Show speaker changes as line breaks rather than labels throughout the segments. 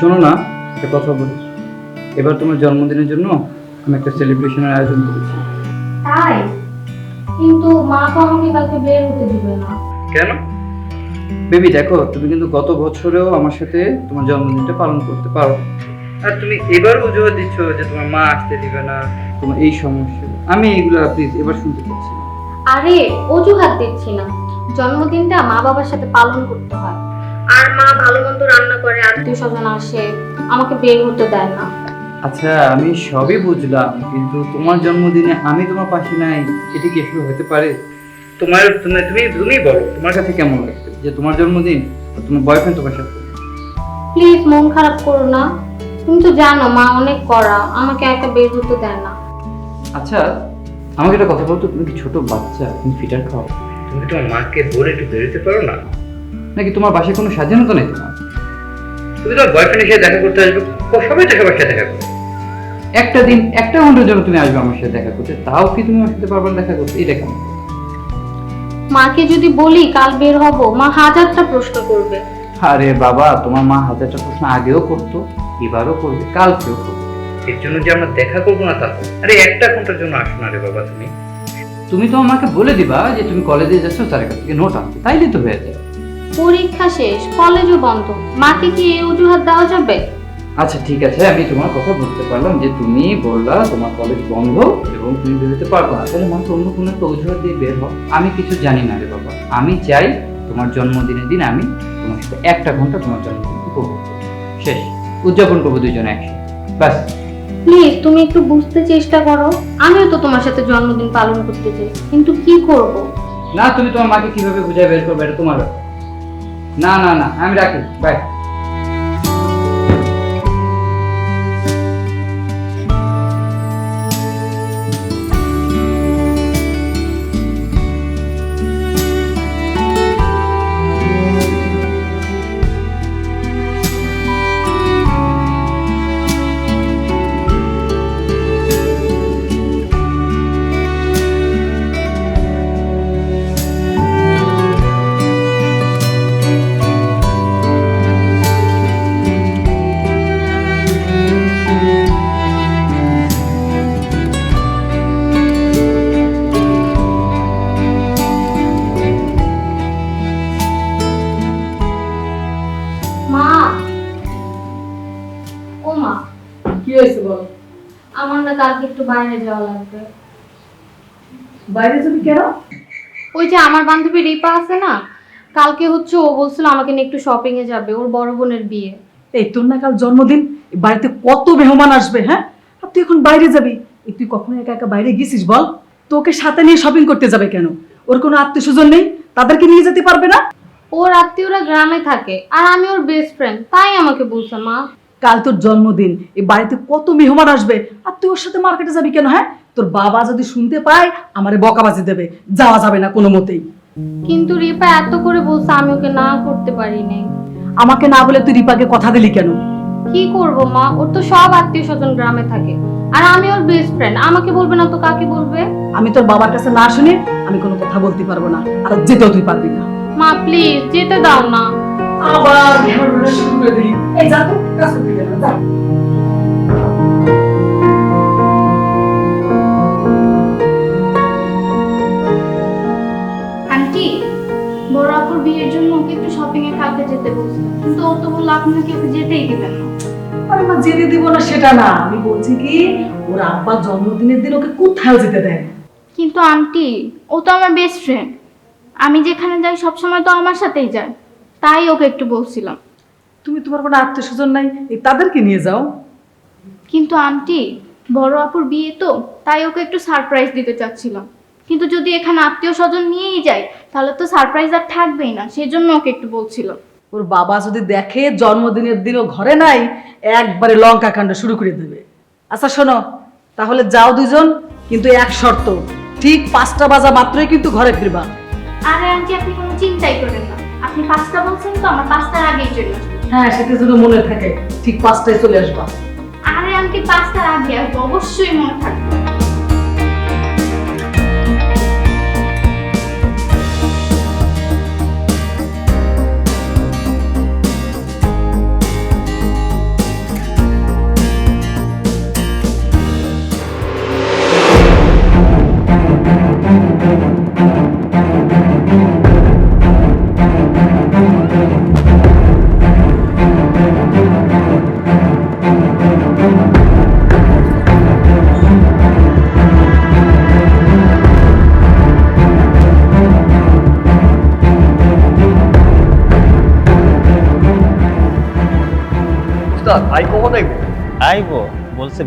শোনো না একটা কথা বলি। এবার তোমার জন্মদিনের জন্য আমি একটা সেলিব্রেশনের আয়োজন করেছি।
তাই? কিন্তু মা তো আমাকে কালকে বের হতে দিবে না।
কেন? বেবি দেখো তুমি কিন্তু গত বছরেও আমার সাথে তোমার জন্মদিনটা পালন করতে পারো। আর তুমি এবারও অজুহাত দিচ্ছ যে তোমার মা আসতে দিবে না তোমার এই সমস্যা। আমি এইগুলো প্লিজ এবার শুনতে পাচ্ছি।
আরে অজুহাত দিচ্ছি না। জন্মদিনটা মা বাবার সাথে পালন করতে হয়। আর মা ভালো মন্দ রান্না করে আত্মীয় স্বজন আসে আমাকে বের হতে দেয় না।
আচ্ছা আমি সবই বুঝলাম কিন্তু তোমার জন্মদিনে আমি তোমার পাশে নাই এটা কি আসলে হতে পারে? তোমার তুমি তুমি তুমি বলো তোমার কাছে কেমন লাগবে? যে তোমার জন্মদিন তোমার বয়ফ্রেন্ড তোমার সাথে?
প্লিজ মন খারাপ করো না। তুমি তো জানো মা অনেক কড়া আমাকে একা বের হতে দেয় না।
আচ্ছা আমাকে একটা কথা বলতো তুমি কি ছোট বাচ্চা তুমি ফিটার খাও? তুমি তোমার মাকে বলে একটু বেরোতে পারো না? নাকি তোমার বাসায় কোনো স্বাধীনতা নেই তোমার? তুমি তোমার বয়ফ্রেন্ডের সাথে দেখা করতে আসবে ও সবাই তো সবার সাথে দেখা করবে। একটা দিন একটা ঘণ্টার জন্য তুমি আসবে আমার সাথে দেখা করতে তাও কি তুমি আমার সাথে পারবে না দেখা করতে? এটা কেমন?
মাকে যদি বলি কাল বের হব মা হাজারটা প্রশ্ন করবে।
আরে বাবা তোমার মা হাজারটা প্রশ্ন আগেও করতো এবারও করবে কালকেও করবে। এর জন্য যে আমরা দেখা করব না তা আরে একটা ঘণ্টার জন্য আসো না রে বাবা তুমি। তুমি তো আমাকে বলে দিবা যে তুমি কলেজে যাচ্ছ তার কাছ থেকে নোট আনতে। তাইলে তো হয়ে যায়।
পরীক্ষা শেষ কলেজও বন্ধ। মাকে কি এই অজুহাত দেওয়া যাবে?
আচ্ছা ঠিক আছে। আমি তোমার কথা বুঝতে পারলাম যে তুমি বললা তোমার কলেজ বন্ধ এবং তুমি বেরোতে পারব না। তাহলে মাত্র অন্য কোনো একটা অজুহাত দিয়ে বের হও। আমি কিছু জানি না রে বাবা। আমি চাই তোমার জন্মদিনের দিন আমি তোমার সাথে একটা ঘণ্টা তোমার জন্মদিন উপভোগ শেষ। উদযাপন করব দুজনে একসাথে। ব্যাস।
প্লিজ তুমি একটু বুঝতে চেষ্টা করো। আমিও তো তোমার সাথে জন্মদিন পালন করতে চাই। কিন্তু কি করব?
না তুমি তোমার মাকে কীভাবে বুঝায় বের করবে এটা তোমার ব্যাপার। না না না আমি রাখি বাই
মা। ও মা।
কি হয়েছে বল?
আমার না কালকে একটু বাইরে যাওয়া লাগবে।
বাইরে যাবি কেন?
ওই যে আমার বান্ধবী রিপা আছে না কালকে হচ্ছে ও বলছিল আমাকে নিয়ে একটু শপিং এ যাবে ওর বড় বোনের বিয়ে।
এই তোর না কাল জন্মদিন বাড়িতে কত মেহমান আসবে হ্যাঁ? আর তুই এখন বাইরে যাবি। এই তুই কখনো একা একা বাইরে গেছিস বল? তোকে সাথে নিয়ে শপিং করতে যাবে কেন? ওর কোনো আত্মীয় স্বজন নেই? তাদেরকে নিয়ে যেতে পারবে না?
ওর আত্মীয়রা গ্রামে থাকে আর আমি ওর বেস্ট ফ্রেন্ড তাই আমাকে বলছে মা।
কাল তোর জন্মদিন এই বাড়িতে কত মেহমান আসবে আর তুই ওর সাথে মার্কেটে যাবি কেন হ্যাঁ? তোর বাবা যদি শুনতে পায় আমারে বকাবাজি দেবে যাওয়া যাবে না কোনো মতেই
কিন্তু রিপা এত করে বলছে আমি ওকে না করতে পারি নাই।
আমাকে না বলে তুই রিপাকে কথা দিলি কেন?
কি করব মা? ওর তো সব আত্মীয় স্বজন গ্রামে থাকে। আর আমি ওর বেস্ট ফ্রেন্ড আমাকে বলবে না তো কাকে বলবে?
আমি তোর বাবার কাছে না শুনে আমি কোনো কথা বলতে পারব না আর যেতেও তুই পারবি না।
মা প্লিজ যেতে দাও না।
আবার ঝগড়া শুরু করে দিলি এই যা তো কাজ করতে গেল যা।
আন্টি বড় আপুর বিয়ের জন্য ওকে একটু শপিং এ কালকে যেতে বলছে। কিন্তু ও তো বলল আপনাকে ওকে যেতেই দিবেন না।
আরে মা যেতে দিব না সেটা না। আমি বলছি কি ওর আব্বার জন্মদিনের দিন ওকে কোথাও যেতে দেয়
কিন্তু আন্টি ও তো আমার বেস্ট ফ্রেন্ড আমি যেখানে যাই সব সময় তো আমার সাথেই যায়। তাই ওকে একটু বলছিলাম।
তুমি তোমার কোনো আত্মীয় স্বজন নাই এই তাদেরকে নিয়ে যাও।
কিন্তু আন্টি বড় আপুর বিয়ে তো তাই ওকে একটু সারপ্রাইজ দিতে চাচ্ছিলাম। কিন্তু যদি এখানে আত্মীয় স্বজন নিয়েই যাই তাহলে তো সারপ্রাইজ আর থাকবেই না সেই জন্য ওকে একটু বলছিলাম।
ওর বাবা যদি দেখে জন্মদিনের দিনও ঘরে নাই একবারে লঙ্কা কাণ্ড শুরু করে দেবে। আচ্ছা শোনো তাহলে যাও দুজন কিন্তু এক শর্ত ঠিক পাঁচটা বাজা মাত্রই কিন্তু ঘরে ফিরবা।
আরে আন্টি আপনি কোনো চিন্তাই করেন না। আপনি পাঁচটা বলছেন তো আমার পাঁচটার আগেই চলে আসব।
হ্যাঁ সেটা শুধু মনে থাকে ঠিক পাঁচটায় চলে আসবা।
আরে আন্টি পাঁচটার আগে আসব অবশ্যই মনে থাকবে।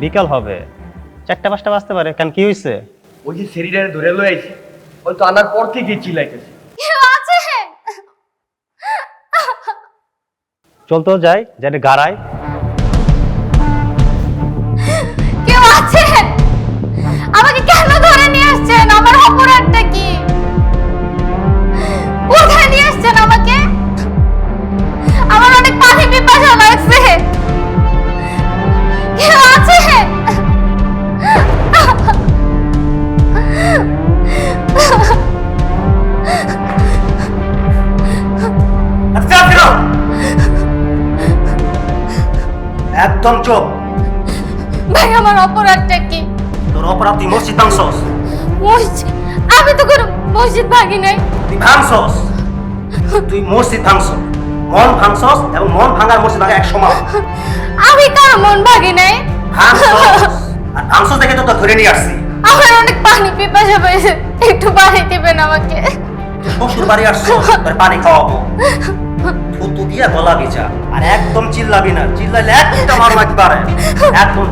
বিকাল হবে। চারটা পাঁচটা বাজতে পারে কারণ কি হয়েছে
ওই যে সেরিডারে ধরে লয়ে আইছে ওই তো আনার পর থেকে চিল্লাইতেছে।
কেউ তো
চলতো যাই যাই গাড়াই
কেউ
একদম চুপ
ভাই আমার অপরাধটা কি?
তোর অপরাধ তুই মসজিদ ভাঙছস?
মসজিদ? আমি তো কোনো মসজিদ ভাঙি নাই।
তুই ভাঙছস? তুই মসজিদ ভাঙছস। মন ভাঙছস এবং মন ভাঙার মসজিদ ভাঙা এক সমান।
আমি কার মন ভাঙি নাই।
ভাঙছস? আর ভাঙছস দেখে তো ধরে নিয়ে আসছি।
আমার অনেক পানি পিপাসা পেয়েছে একটু পানি দিবেন আমাকে।
শ্বশুর বাড়ি আসছস তোর পানি খাওয়াবো। থুতু দিয়া গলা বিচা আর একদম চিল্লাবি না, চিল্লাইলে একটা মার পারে একদম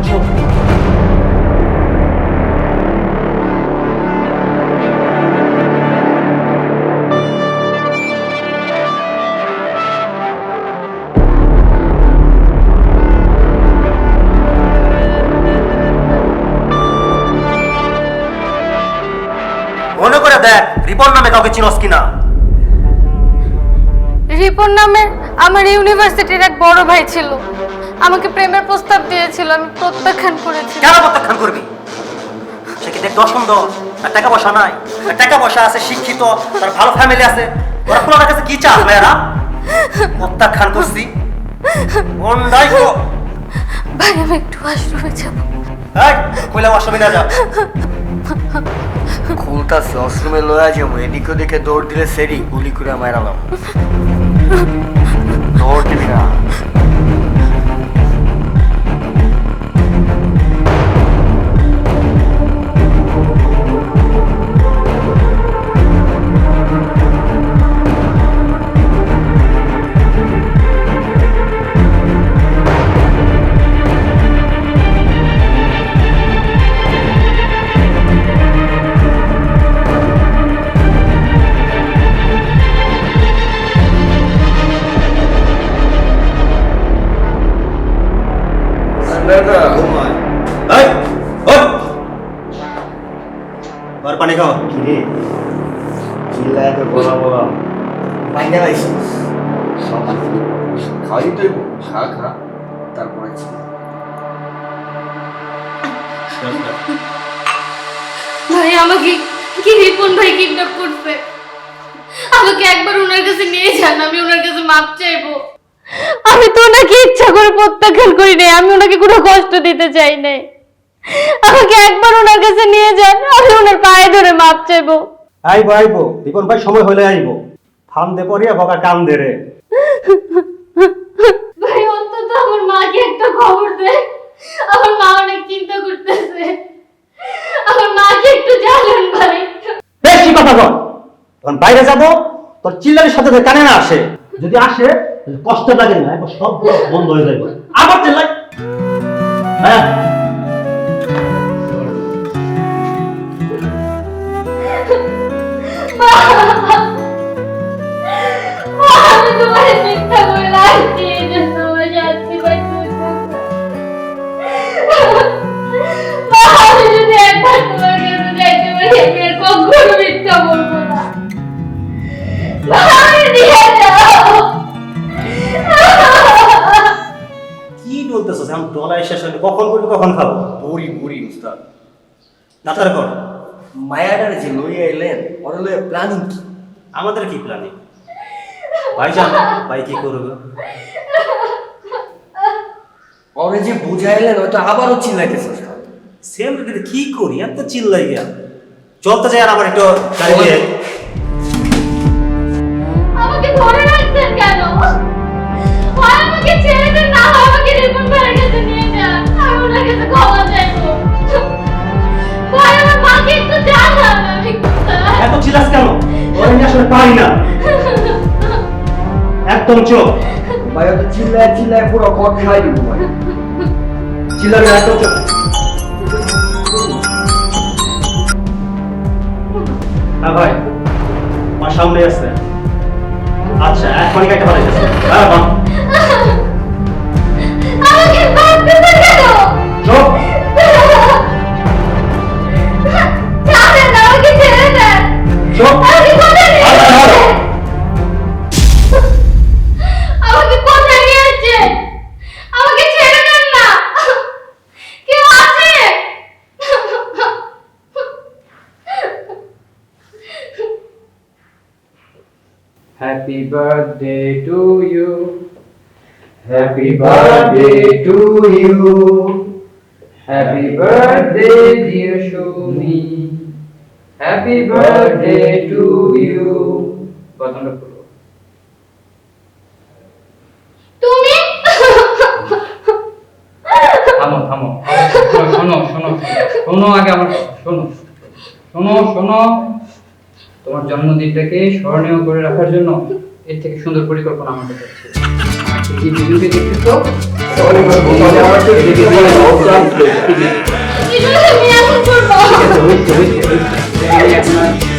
মনে করে দেখ, রিপন নামে কাউকে চিনস কিনা।
রিপন নামের আমার ইউনিভার্সিটির এক বড় ভাই ছিল। আমাকে প্রেমের প্রস্তাব দিয়েছিল আমি প্রত্যাখ্যান করেছি।
কেন প্রত্যাখ্যান করবি? সে কি দেখতে অসুন্দর? আর টাকা পয়সা নাই। আর টাকা পয়সা আছে শিক্ষিত তার ভালো ফ্যামিলি আছে। ওরা তোমার কাছে কি চাস মেয়েরা প্রত্যাখ্যান করছি। অন্যায় গো
ভাই আমি একটু ওয়াশরুমে যাব।
এই কইলা অসুবিধা না যা।
খুলতাছে অশ্রমে লয়া যাব। এদিক ওদিকে দৌড় দিলে সেরি গুলি করে মারালাম Lord, give me that. খাই তো খা খা তারপরে
ভাই আমাকে কি রিপন ভাই কিডন্যাপ করবে আমাকে একবার ওনার কাছে নিয়ে যান আমি ওনার কাছে মাপ চাইব।
আমি তো ওনাকে ইচ্ছা করে প্রত্যাখ্যান করি নাই আমি ওনাকে কোনো কষ্ট দিতে চাই নাই। আমাকে একবার ওনার কাছে নিয়ে যান আমি ওনার পায়ে ধরে মাপ চাইব।
আইবো আইবো দীপন ভাই সময় হলে আইবো। ফান দে পরিয়া বকা কাম দে রে।
ভাই, অন্তত আমার মাকে একটা খবর দে। আমার মা অনেক চিন্তা করতেছে। আমার মাকে একটু জানান ভাই।
বেশি কথা বল তখন বাইরে যাব, তোর চিল্লারির সাথে তোর কানে না আসে। যদি আসে কষ্ট লাগে না, একবার সব বন্ধ হয়ে যাবে। আবার চিল্লাই। হ্যাঁ?
কখন
করবি কখন খাব?
বুড়ি বুড়ি উস্তাদ।
নাতার কর।
মায়াডার যে লইয়া এলেন ওরা লইয়া প্ল্যানিং কি?
আমাদের কি প্ল্যানিং? ভাই জানো ভাই কি করবে?
ওরে যে বুঝাইলেন হয়তো আবারও চিল্লাইতেছে
সেম কি করি? এত চিল্লাই গিয়া চলতে যাই আর আবার একটু দাঁড়িয়ে
আমাকে ধরে রাখছেন কেন? হয় আমাকে ছেড়ে দেন না হয় আমাকে রিপন ভাইয়ের কাছে ক্ষমা চাইব। ভাই আমার মাকে একটু জানান আমি
এত চিল্লাস কেন? ওরা আমি আসলে পারি না। একদম চোখ
ভাই তো চিল্লায় চিল্লায় পুরো কট খাই দিব ভাই। চিল্লাবে এত
হ্যাঁ ভাই। আমার সামনে আছে। আচ্ছা এখনই একটা ভালো গেছে হ্যাঁ চুপ
আমাকে কোথায় নিয়ে
আরে, আরে।
যাচ্ছেন? আমাকে কোথায় নিয়ে যাচ্ছেন? আমাকে
হ্যাপি বার্থডে টু ইউ করো
তুমি
থামো থামো শোনো শোনো শোনো আগে আমার শোনো শোনো শোনো তোমার জন্মদিনটাকে স্মরণীয় করে রাখার জন্য এর থেকে সুন্দর পরিকল্পনা আমার কাছে আছে এই যে ভিডিওটি দেখতেছো
কিছু আমি এখন করব
হয়েছে হয়েছে হয়েছে এই আপনার